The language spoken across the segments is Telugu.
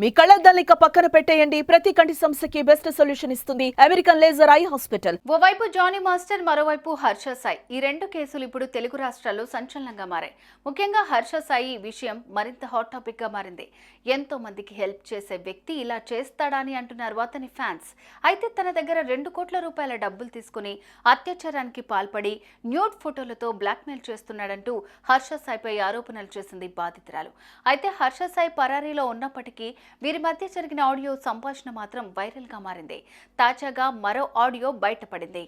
మీ కళ్ళద్దాలిక పక్కన పెట్టేయండి. ప్రతి కంటి సమస్యకి బెస్ట్ సొల్యూషన్ ఇస్తుంది. American laser eye hospital. ఓవైపు జానీ మాస్టర్ మరోవైపు హర్ష సాయి. ఈ రెండు కేసులు ఇప్పుడు తెలుగు రాష్ట్రాల్లో సంచలనంగా మారాయి. ముఖ్యంగా హర్ష సాయి ఈ విషయం మరింత హాట్ టాపిక్గా మారింది. ఎంతో మందికి హెల్ప్ చేసే వ్యక్తి ఇలా చేస్తాడా అని అంటున్నారు అతని ఫ్యాన్స్. అయితే తన దగ్గర రెండు కోట్ల రూపాయల డబ్బులు తీసుకుని అత్యాచారానికి పాల్పడి న్యూడ్ ఫోటోలతో బ్లాక్మెయిల్ చేస్తున్నాడంటూ హర్ష సాయిపై ఆరోపణలు చేసింది బాధితురాలు. అయితే హర్ష సాయి పరారీలో ఉన్నప్పటికీ వీరి మధ్య జరిగిన ఆడియో సంభాషణ మాత్రం వైరల్గా మారింది. తాజాగా మరో ఆడియో బయటపడింది.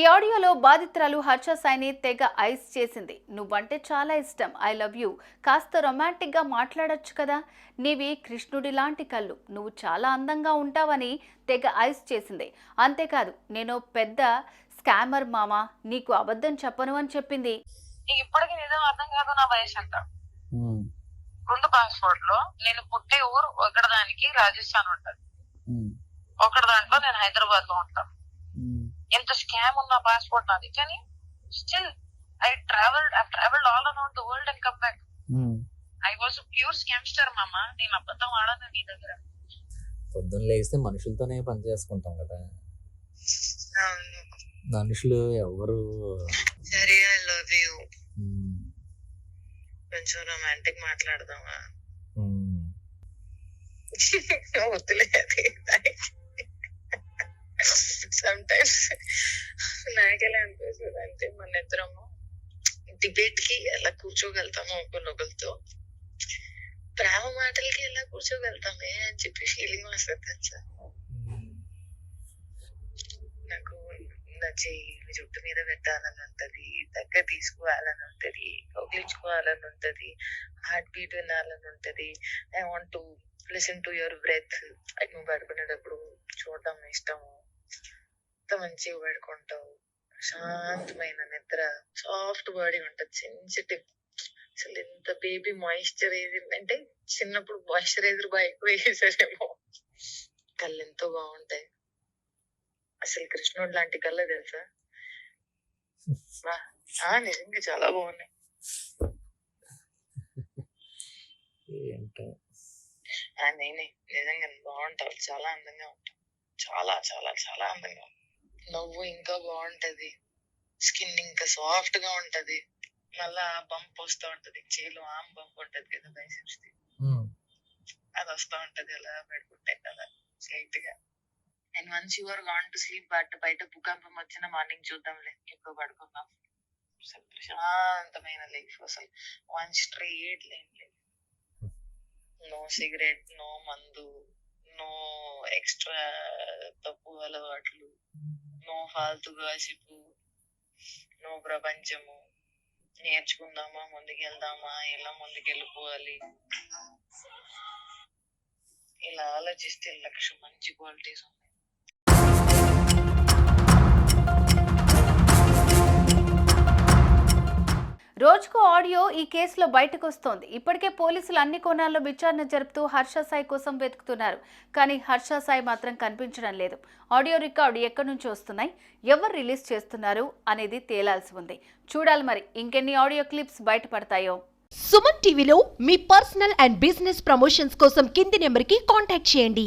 ఈ ఆడియోలో బాధితురాలు హర్ష సాయిని తెగ ఐస్ చేసింది. నువ్వంటే చాలా ఇష్టం. I love you. కాస్త రొమాంటిక్గా మాట్లాడొచ్చు కదా. నీవి కృష్ణుడి లాంటి కళ్ళు. నువ్వు చాలా అందంగా ఉంటావని తెగ ఐస్ చేసింది. అంతేకాదు నేను పెద్ద స్కామర్ మామ. నీకు అబద్ధం చెప్పను అని చెప్పింది. నీకు ఇప్పటికీ నిజం అర్థం కాదు నా వయసు ఎంత? ఉమ్, రెండు పాస్పోర్ట్లో నేను పుట్టే ఊరు ఒకటి దానికి రాజస్థాన్ ఉంటది. ఒకటి దాంట్లో నేను హైదరాబాద్లో ఉంటాను ఎంత స్కామ్ ఉన్న పాస్పోర్ట్ నాది. కానీ still I travelled I travelled all around the world and come back. I was pure scamster మామ. నేను అబద్ధం ఆడను నీ దగ్గర. పొద్దున్న లేస్తే మనుషులతోనే పని చేసుకుంటాం కదా. మనుషులు ఎవరు? సరే ఐ లవ్ యూ కొంచెం రొమాంటిక్ మాట్లాడదామా? ఉమ్, వద్దులే అది. సమ్ టైమ్స్ నాకెలా అనిపిస్తుంది అంటే మన ఇద్దరము డిబేట్కి ఎలా కూర్చోగలుగుతాము ఒకరినొకరితో ప్రేమ మాటలకి ఎలా కూర్చోగలుగుతామే అని చెప్పి ఫీలింగ్ వస్తుంది తెలుసా? నాకు నా చెయ్యి జుట్టు మీద పెట్టాలని ఉంటది దగ్గర తీసుకోవాలని ఉంటది కౌగిలించుకోవాలని ఉంటది హార్ట్ బీట్ వినాలని ఉంటది I want to listen to your breath అది నువ్వు పడుకునేటప్పుడు చూడడం ఇష్టము. ఎంత మంచిగా పడుకుంటావు. శాంతమైన నిద్ర. సాఫ్ట్ బాడీ ఉంటది. సెన్సిటివ్ అసలు ఎంత బేబీ మాయిశ్చరైజర్ అంటే చిన్నప్పుడు మాయిశ్చరైజర్ బాగా ఎక్కువ వేసేసారేమో కళ్ళు ఎంతో బాగుంటాయి. అసలు కృష్ణుడు లాంటి కళ్ళ తెలుసా? ఆ నిజంగా చాలా బాగున్నాయి. నేనే. నిజంగా బాగుంటావు చాలా అందంగా ఉంటావు చాలా చాలా చాలా అందంగా ఉంటావు నవ్వు ఇంకా బాగుంటది. స్కిన్ ఇంకా సాఫ్ట్గా ఉంటది. మళ్ళా బంప్ వస్తూ ఉంటది. చేలు ఆమ్ బంప్ ఉంటది కదా బైసెప్స్ అది వస్తూ ఉంటది అలా పెట్టుకుంటే కదా స్లైట్గా. And once your gone to sleep but బయట భూకంపం వచ్చిన మార్నింగ్ చూద్దాంలే. ఎప్పుడు పడుకుందాం? ప్రశాంతమైన లైఫ్ అసలు. One straight line life no cigarette no మందు నో ఎక్స్ట్రా తప్పు అలవాట్లు. నో ఫాల్తు గాసిపు నో ప్రపంచము నేర్చుకుందామా ముందుకెళ్దామా ఎలా ముందుకెళ్ళిపోవాలి? ఇలా ఆలోచిస్తే లక్ష మంచి క్వాలిటీస్ ఉన్నాయి ఆడియో ఈ కేసులో బయటకు వస్తోంది ఇప్పటికే పోలీసులు అన్ని కోణాల్లో విచారణ జరుపుతూ హర్ష సాయి కోసం వెతుకుతున్నారు. కానీ హర్ష సాయి మాత్రం కనిపించడం లేదు. ఆడియో రికార్డు ఎక్కడి నుంచి వస్తున్నాయి? ఎవరు రిలీజ్ చేస్తున్నారు? అనేది తేలాల్సి ఉంది. చూడాలి మరి ఇంకెన్ని ఆడియో క్లిప్స్ బయటపడతాయో. సుమన్ టీవీలో మీ పర్సనల్ అండ్ బిజినెస్ ప్రమోషన్స్ కోసం కింది నెంబర్కి కాంటాక్ట్ చేయండి.